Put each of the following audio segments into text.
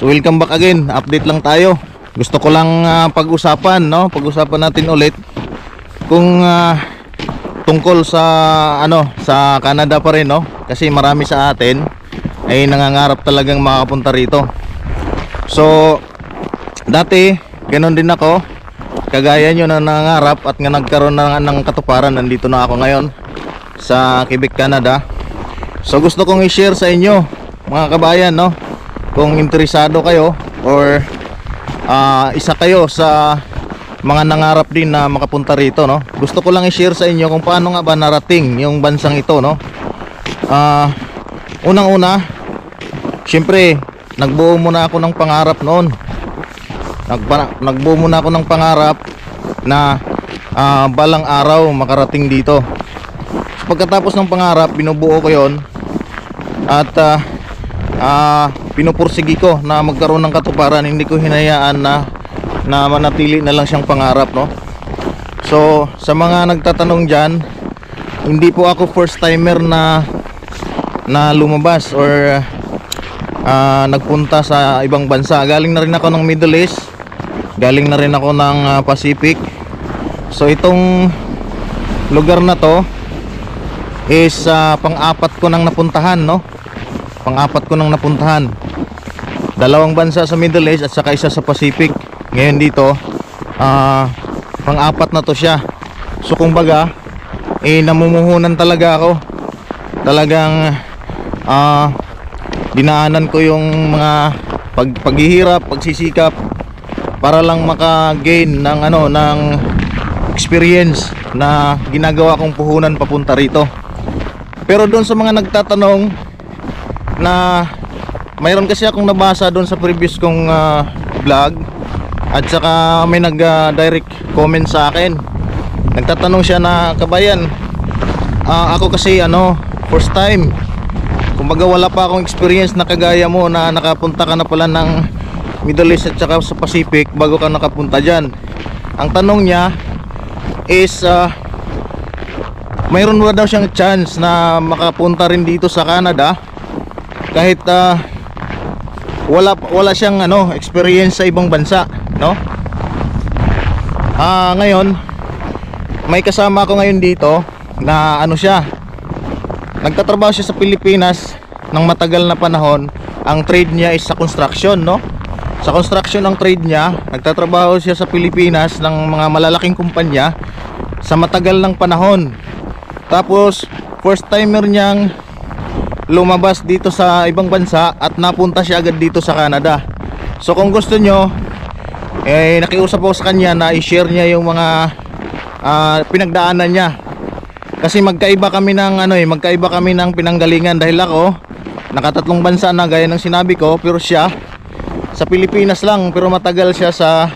So welcome back again. Update lang tayo. Gusto ko lang ah, pag-usapan, no? Pag-usapan natin ulit kung ah, tungkol sa ano, sa Canada pa rin, no? Kasi marami sa atin ay nangangarap talagang makapunta rito. So dati ganun din ako. Kagaya nyo na nangangarap at nga nagkaroon na ng katuparan, nandito na ako ngayon sa Quebec, Canada. So gusto kong i-share sa inyo mga kabayan no kung interesado kayo or ah, isa kayo sa mga nangarap din na makapunta rito no. Gusto ko lang i-share sa inyo kung paano nga ba narating yung bansang ito no. Ah, unang-una, syempre nagbuo muna ako ng pangarap noon. Nagpa, nagbuo muna ako ng pangarap na ah, balang araw makarating dito. Pagkatapos ng pangarap, binubuo ko 'yon at ah, ah, pinupursigi ko na magkaroon ng katuparan. Hindi ko hinayaan na na manatili na lang siyang pangarap no? So sa mga nagtatanong dyan hindi po ako first timer na na lumabas or ah, nagpunta sa ibang bansa. Galing na rin ako ng Middle East. Galing na rin ako ng ah, Pacific. So itong lugar na to is ah, pang-apat ko nang napuntahan no? Pang-apat ko nang napuntahan dalawang bansa sa Middle East at saka isa sa Pacific. Ngayon dito ah pang-apat na to siya. So kumbaga eh namumuhunan talaga ako. Talagang ah dinaanan ko yung mga pag paghihirap, pagsisikap para lang maka-gain ng ano ng experience na ginagawa kong puhunan papunta rito. Pero doon sa mga nagtatanong na mayroon kasi akong nabasa doon sa previous kong ah, vlog at saka may nag ah, direct comment sa akin. Nagtatanong siya na kabayan, ah, ako kasi ano, first time. Kumbaga wala pa akong experience na kagaya mo na nakapunta ka na pala ng Middle East at saka sa Pacific bago ka nakapunta dyan. Ang tanong niya is ah, mayroon ba daw siyang chance na makapunta rin dito sa Canada kahit ah, wala wala siyang ano experience sa ibang bansa, no? Ah, ngayon may kasama ako ngayon dito na ano siya nagtatrabaho siya sa Pilipinas ng matagal na panahon. Ang trade niya is sa construction no? Sa construction ang trade niya nagtatrabaho siya sa Pilipinas ng mga malalaking kumpanya sa matagal ng panahon. Tapos first timer niyang lumabas dito sa ibang bansa at napunta siya agad dito sa Canada so kung gusto nyo eh nakiusap ako sa kanya na i-share niya yung mga ah, pinagdaanan niya kasi magkaiba kami ng ano eh, magkaiba kami ng pinanggalingan dahil ako nakatatlong bansa na gaya ng sinabi ko pero siya sa Pilipinas lang pero matagal siya sa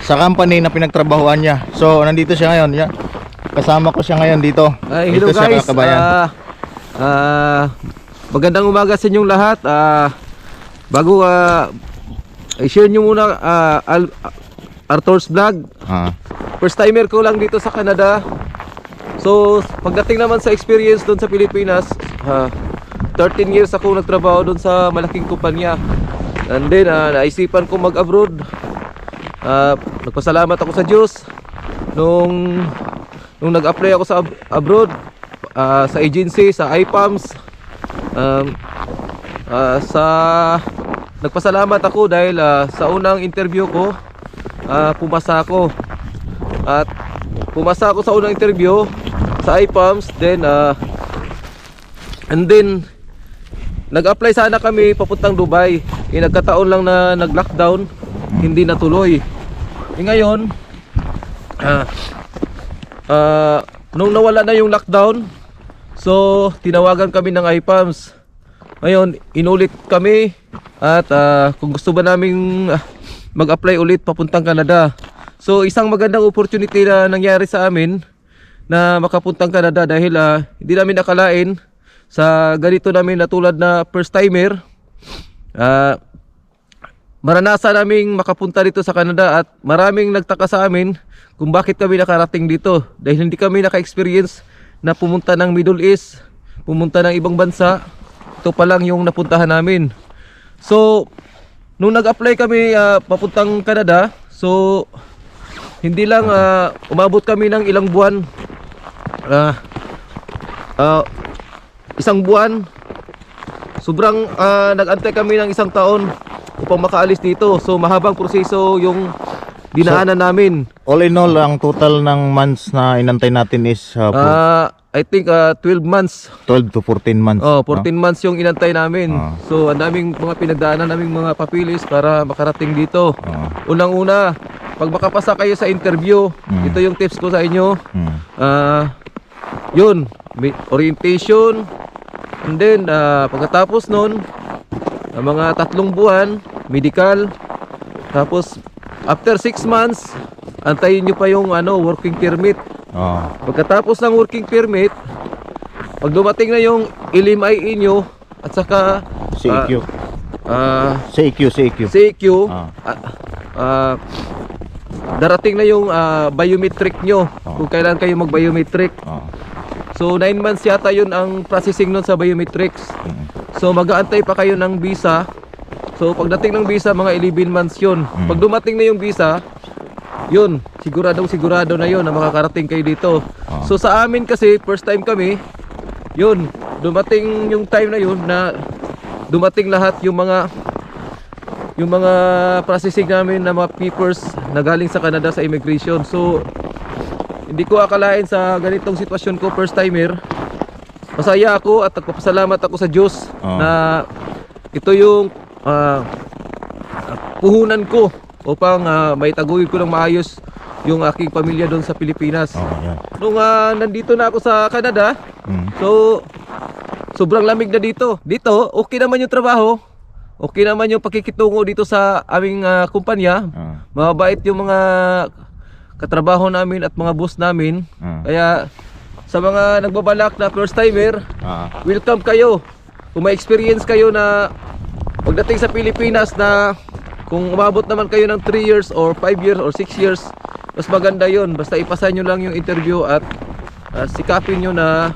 sa company na pinagtrabahuan niya. So nandito siya ngayon. Kasama ko siya ngayon dito. Ay, hello Dito guys. Kabayan. Ah, ah, magandang umaga sa inyong lahat. Ah, bago ah, i-share nyo muna ah, Al- Arthur's Vlog. Ah. First timer ko lang dito sa Canada. So, pagdating naman sa experience doon sa Pilipinas, ah, 13 years ako nagtrabaho doon sa malaking kumpanya. And then, ah, naisipan ko mag-abroad. Ah, nagpasalamat ako sa Diyos nung nung nag-apply ako sa ab- abroad ah, sa agency sa IPAMS um, ah, sa nagpasalamat ako dahil ah, sa unang interview ko ah, pumasa ako. At pumasa ako sa unang interview sa IPAMS then ah, and then nag-apply sana kami papuntang Dubai. Eh, nagkataon lang na nag-lockdown hindi natuloy. Eh, ngayon ah, ah, nung nawala na yung lockdown so tinawagan kami ng IPAMS ngayon inulit kami at ah, kung gusto ba naming ah, mag-apply ulit papuntang Canada. So isang magandang opportunity na nangyari sa amin na makapuntang Canada dahil ah, hindi namin nakalain sa ganito namin na tulad na first timer. Ah, maranasan naming makapunta dito sa Canada at maraming nagtaka sa amin kung bakit kami nakarating dito dahil hindi kami naka-experience na pumunta ng Middle East, pumunta ng ibang bansa. Ito pa lang yung napuntahan namin. So, nung nag-apply kami ah, papuntang Canada, so hindi lang ah, umabot kami ng ilang buwan. Ah, ah, isang buwan. Sobrang ah, nag-antay kami ng isang taon upang makaalis dito. So mahabang proseso yung dinaanan namin. All in all, ang total ng months na inantay natin is uh, Ah, I think ah, 12 months 12 to 14 months. Oh, 14 months yung inantay namin. Ah. So, ang daming mga pinagdaanan naming mga papilis para makarating dito. No? Oo. Unang-una, pag makapasa kayo sa interview, Mm. ito yung tips ko sa inyo. Hmm. Ah, yun, orientation. And then, ah, pagkatapos nun, ang mga tatlong buwan, medical. Tapos, after 6 months, antayin nyo pa yung ano, working permit. Oo. Pagkatapos ng working permit, pag dumating na yung LMIE nyo at saka CEQ. ah, CEQ, CEQ. CEQ, Ah. ah, ah, darating na yung ah, biometric nyo Ah. kung kailan kayo mag-biometric. Oo. So 9 months yata yun ang processing nun sa biometrics. Mm. So mag-aantay pa kayo ng visa. So pagdating ng visa mga 11 months yun. Mm. Pag dumating na yung visa, yun, siguradong sigurado na yun na makakarating kayo dito. Ah. So sa amin kasi first time kami, yun, dumating yung time na yun na dumating lahat yung mga yung mga processing namin na mga papers na galing sa Canada sa immigration. So hindi ko akalain sa ganitong sitwasyon ko first timer. Masaya ako at nagpapasalamat ako sa Diyos Oo. na ito yung ah, puhunan ko upang ah, may taguyod ko ng maayos yung aking pamilya doon sa Pilipinas. Oo, yan. Nung ah, nandito na ako sa Canada, Mm. so sobrang lamig na dito. Dito, okay naman yung trabaho. Okay naman yung pakikitungo dito sa aming ah, kumpanya. Oo. Mababait yung mga katrabaho namin at mga boss namin. Oo. Kaya sa mga nagbabalak na first timer, Oo. welcome kayo. Kung may experience kayo na pagdating sa Pilipinas na kung umabot naman kayo ng 3 years or 5 years or 6 years, mas maganda yon Basta ipasa nyo lang yung interview at ah, sikapin nyo na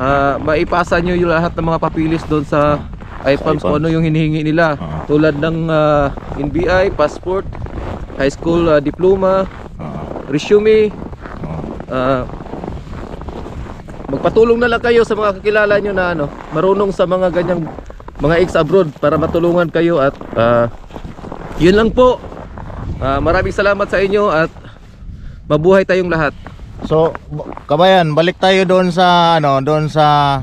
ah, maipasa nyo yung lahat ng mga papilis doon sa IPAMS kung ano yung hinihingi nila. Ah. Tulad ng ah, NBI, passport, high school ah, diploma, Oo. resume. Ah, magpatulong na lang kayo sa mga kakilala nyo na ano, marunong sa mga ganyang mga ex abroad para matulungan kayo at ah, yun lang po. Ah, maraming salamat sa inyo at mabuhay tayong lahat. So, kabayan, balik tayo doon sa ano, doon sa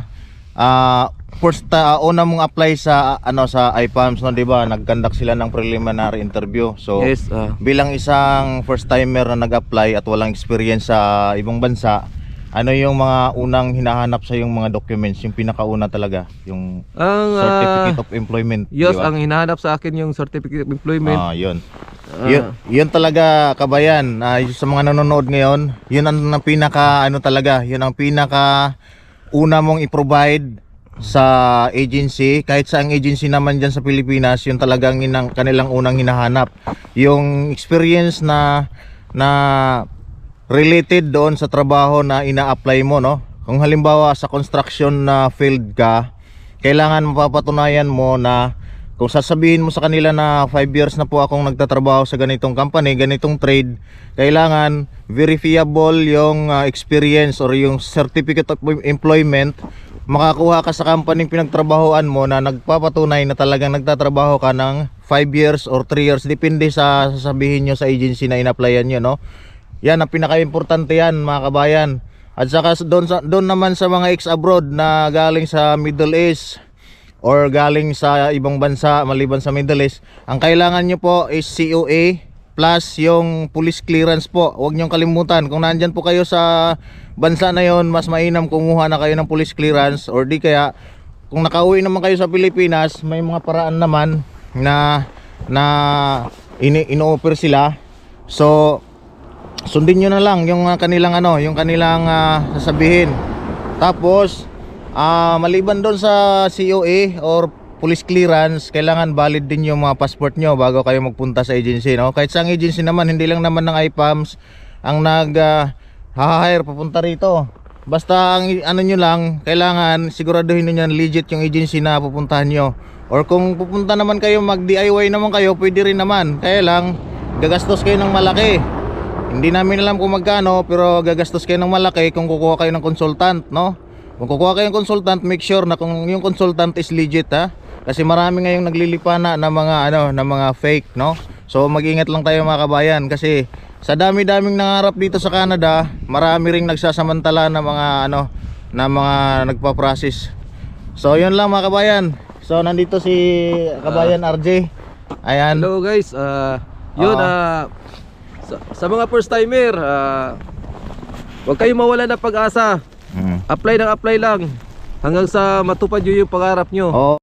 ah first uh, una mong apply sa ano sa IPAMS no, 'di ba? Nag-conduct sila ng preliminary interview. So, yes, ah, bilang isang first timer na nag-apply at walang experience sa ibang bansa, ano yung mga unang hinahanap sa yung mga documents, yung pinakauna talaga, yung ang ah, certificate of employment, yes, di ba? ang hinahanap sa akin yung certificate of employment. Ah, yun. Ah. Yun, yun talaga kabayan yung sa mga nanonood ngayon yun ang, ang pinaka ano talaga yun ang pinaka una mong i-provide sa agency kahit sa ang agency naman dyan sa Pilipinas yun talagang inang, kanilang unang hinahanap yung experience na na related doon sa trabaho na ina-apply mo no? Kung halimbawa sa construction na field ka kailangan mapapatunayan mo na kung sasabihin mo sa kanila na 5 years na po akong nagtatrabaho sa ganitong company, ganitong trade, kailangan verifiable yung uh, experience or yung certificate of employment. Makakuha ka sa company pinagtrabahoan mo na nagpapatunay na talagang nagtatrabaho ka ng 5 years or 3 years depende sa sasabihin nyo sa agency na in-applyan nyo no yan ang pinaka-importante yan mga kabayan at saka doon doon naman sa mga ex abroad na galing sa Middle East or galing sa ibang bansa maliban sa Middle East, ang kailangan nyo po is COA plus yung police clearance po. Huwag nyo kalimutan kung nandyan po kayo sa bansa na yon, mas mainam kumuha na kayo ng police clearance or di kaya kung nakauwi naman kayo sa Pilipinas, may mga paraan naman na na ini ino-offer sila. So sundin nyo na lang yung ah, kanilang ano, yung kanilang ah, sasabihin. Tapos Ah, maliban doon sa COA or police clearance, kailangan valid din yung mga passport nyo bago kayo magpunta sa agency, no? Kahit sa agency naman, hindi lang naman ng IPAMS ang nag ah, hire papunta rito. Basta ang ano nyo lang, kailangan siguraduhin niyo yan legit yung agency na pupuntahan nyo. Or kung pupunta naman kayo mag-DIY naman kayo, pwede rin naman. Kaya lang, gagastos kayo ng malaki. Hindi namin alam kung magkano, pero gagastos kayo ng malaki kung kukuha kayo ng consultant, no? Kung kukuha kayo ng consultant, make sure na kung yung consultant is legit, ha? Kasi marami ngayong naglilipana na mga ano, na mga fake, no? So mag-ingat lang tayo mga kabayan kasi sa dami-daming nangarap dito sa Canada, marami ring nagsasamantala na mga ano, na mga nagpa-process. So yun lang mga kabayan. So nandito si kabayan RJ. Ayan. Hello guys, ah yun Oo. ah sa, sa mga first timer, ah huwag kayong mawala ng pag-asa. Mm. Apply ng apply lang hanggang sa matupad yun yung pangarap nyo. Oo.